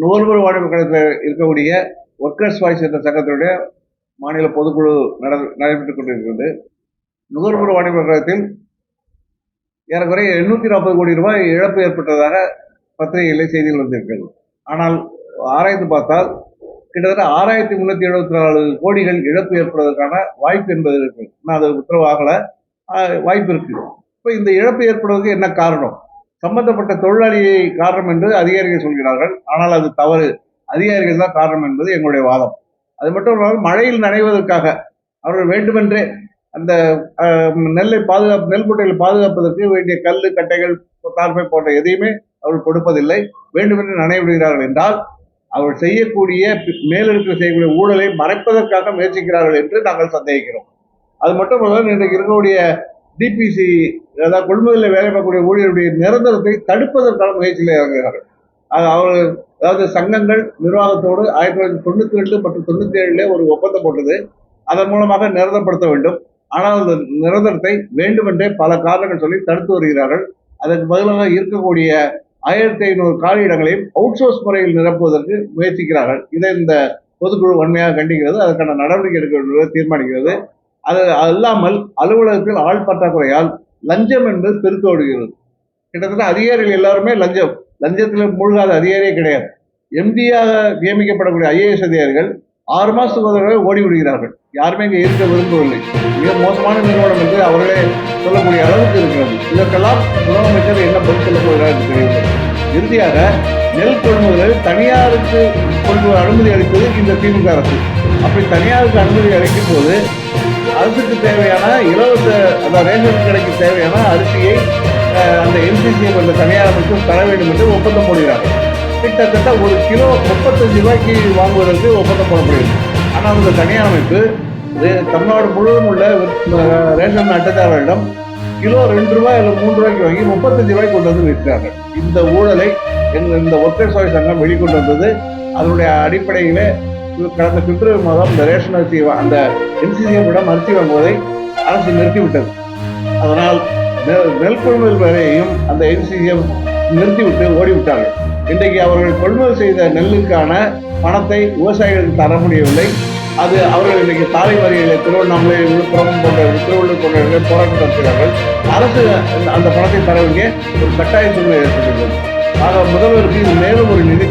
நுகர்வோர் வாழ்வு கழகத்தில் இருக்கக்கூடிய ஒர்க்கர்ஸ் வாய்ஸ் என்ற சங்கத்தினுடைய மாநில பொதுக்குழு நட நடைபெற்றுக் கொண்டிருக்கிறது. நுகர்வோர் வாணிப கழகத்தில் ஏறக்குறைய எண்ணூற்றி நாற்பது கோடி ரூபாய் இழப்பு ஏற்பட்டதாக பத்திரிகைகளில் செய்திகள் வந்திருக்கிறது. ஆனால் ஆராய்ந்து பார்த்தால் கிட்டத்தட்ட ஆறாயிரத்தி முன்னூத்தி எழுபத்தி நாலு கோடிகள் இழப்பு ஏற்படுவதற்கான வாய்ப்பு என்பது இருக்கு ஆனால் அது உத்தரவாகல வாய்ப்பு இருக்கு இப்போ இந்த இழப்பு ஏற்படுவதற்கு என்ன காரணம்? சம்பந்தப்பட்ட தொழிலாளியை காரணம் என்று அதிகாரிகள் சொல்கிறார்கள். ஆனால் அது தவறு. அதிகாரிகள் தான் காரணம் என்பது எங்களுடைய வாதம். அது மட்டும் இல்லாமல் மழையில் நனைவதற்காக அவர்கள் வேண்டுமென்றே அந்த நெல்லை பாதுகாப்பு நெல் குட்டைகளை பாதுகாப்பதற்கு வேண்டிய கல் கட்டைகள் தாழ்மை போன்ற எதையுமே அவர்கள் கொடுப்பதில்லை. வேண்டுமென்று நனைவிடுகிறார்கள் என்றால் அவர்கள் செய்யக்கூடிய பி- செய்யக்கூடிய ஊழலை மறைப்பதற்காக முயற்சிக்கிறார்கள் என்று நாங்கள் சந்தேகிக்கிறோம். அது மட்டும் இல்லாமல் இன்றைக்கு இருக்கக்கூடிய டிபிசி அதாவது கொள்முதலில் வேலை பார்க்கக்கூடிய ஊழியருடைய நிரந்தரத்தை தடுப்பதற்கான முயற்சியில் இறங்குகிறார்கள். அது அவர்கள் அதாவது சங்கங்கள் நிர்வாகத்தோடு ஆயிரத்தி தொள்ளாயிரத்தி தொண்ணூற்றி ரெண்டு மற்றும் தொண்ணூற்றி ஏழுல ஒரு ஒப்பந்தம் போட்டது. அதன் மூலமாக நிரந்தரப்படுத்த வேண்டும். ஆனால் அந்த நிரந்தரத்தை வேண்டுமென்றே பல காரணங்கள் சொல்லி தடுத்து வருகிறார்கள். அதற்கு பதிலாக இருக்கக்கூடிய ஆயிரத்தி ஐநூறு காலியிடங்களையும் அவுட் சோர்ஸ் முறையில் நிரப்புவதற்கு முயற்சிக்கிறார்கள். இதை இந்த பொதுக்குழு வன்மையாக கண்டிக்கிறது. அதற்கான நடவடிக்கை எடுக்க தீர்மானிக்கிறது. அது அல்லாமல் அலுவலகத்தில் ஆள் பற்றாக்குறையால் லஞ்சம் என்பது பெருத்தோடுகிறது கிட்டத்தட்ட அதிகாரிகள் எல்லாருமே லஞ்சம். லஞ்சத்தில் மூழ்காத அதிகாரியே கிடையாது. எம்டியாக நியமிக்கப்படக்கூடிய ஐஏஎஸ் அதிகாரிகள் ஆறு மாதத்துக்கு ஒரு ஓடி விடுகிறார்கள். யாருமே இங்கே இருக்க விரும்பவில்லை. மிக மோசமான நிறுவனம் என்று அவர்களே சொல்லக்கூடிய அளவுக்கு இருக்கிறது. இதற்கெல்லாம் முதலமைச்சர் என்ன பதில் சொல்ல போகிறார் என்று தெரியவில்லை. இறுதியாக நெல் கொள்முதல் தனியாருக்கு கொள்முதல் அனுமதி அளித்தது இந்த திமுக அரசு. அப்படி தனியாருக்கு அனுமதி அளிக்கும் போது அரசுக்கு தேவையான இலவச அந்த ரேஷன் கடைக்கு தேவையான அரிசியை அந்த என்சிசிஎம் என்ற தனியார் அமைப்பு தர வேண்டும் என்று ஒப்பந்தம் போடுகிறார்கள். கிட்டத்தட்ட ஒரு கிலோ முப்பத்தஞ்சு ரூபாய்க்கு வாங்குவதற்கு ஒப்பந்தம் போடப்படுகிறது. ஆனால் அந்த தனியார் அமைப்பு தமிழ்நாடு முழுவதும் உள்ள ரேஷன் அட்டைதாரர்களிடம் கிலோ ரெண்டு ரூபாய் அல்லது மூன்று ரூபாய்க்கு வாங்கி முப்பத்தஞ்சு ரூபாய்க்கு கொண்டு வந்து விற்கிறார்கள். இந்த ஊழலை எங்கள் இந்த ஒற்றை சுவை சங்கம் வெளிக்கொண்டு வந்தது அதனுடைய அடிப்படையிலே கடந்த பிப்ரவரி மாதம் இந்த ரேஷன் அரிசி அந்த என்சிசிஎம் விட அரிசி வாங்குவதை அரசு நிறுத்திவிட்டது. அதனால் நெ- நெல் கொள்முதல் வரையையும் அந்த என்சிசிஎம் நிறுத்திவிட்டு ஓடிவிட்டார்கள். இன்றைக்கு அவர்கள் கொள்முதல் செய்த நெல்லுக்கான பணத்தை விவசாயிகளுக்கு தர முடியவில்லை. அது அவர்கள் இன்றைக்கு சாலை வரிகளில் திருவண்ணாமலை விழுப்புரம் போன்ற திருவள்ளூர் போன்ற போராட்டம் நடத்துகிறார்கள். அரசு அந்த- அந்த பணத்தை தர வேண்டிய ஒரு கட்டாய சூழ்நிலை ஏற்பட்டுள்ளது ஆக முதல்வருக்கு இது மேலும் ஒரு நிதி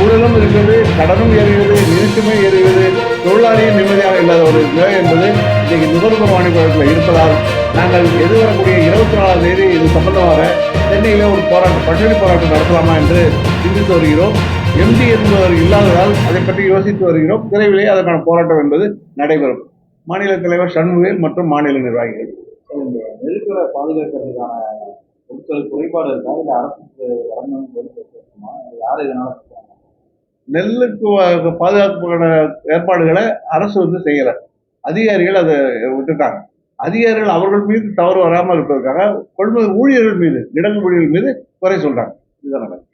ஊழலும் இருக்கிறது கடனும் ஏறுகிறது நிறுத்துமே ஏறுகிறது தொழிலாளியும் நிம்மதியாக இல்லாத ஒரு நிலை என்பது இன்றைக்கு நுகர்வு மாநிலத்தில் இருப்பதால் நாங்கள் எதிர்வரக்கூடிய இருபத்தி நாலாம் தேதி இது சம்பந்தமாக சென்னையிலே ஒரு போராட்டம் பட்டினி போராட்டம் நடத்தலாமா என்று சிந்தித்து வருகிறோம். எம்டி என்பவர் இல்லாததால் அதை பற்றி யோசித்து வருகிறோம். விரைவிலே அதற்கான போராட்டம் என்பது நடைபெறும். மாநில தலைவர் சண்முகவேல் மற்றும் மாநில நிர்வாகிகள். நெருக்கலை பாதுகாக்கிறதுக்கான பொருட்கள் குறைபாடு இருக்கா? இல்லை அரசுக்கு வரணும் யார் இதனால் நெல்லுக்கு பாதுகாப்புக்கான ஏற்பாடுகளை அரசு வந்து செய்யலை. அதிகாரிகள் அதை விட்டுட்டாங்க. அதிகாரிகள் அவர்கள் மீது தவறு வராமல் இருப்பதற்காக கொள்முதல் ஊழியர்கள் மீது இடங்கு ஊழியர்கள் மீது குறை சொல்றாங்க. இதுதான் நடக்கும்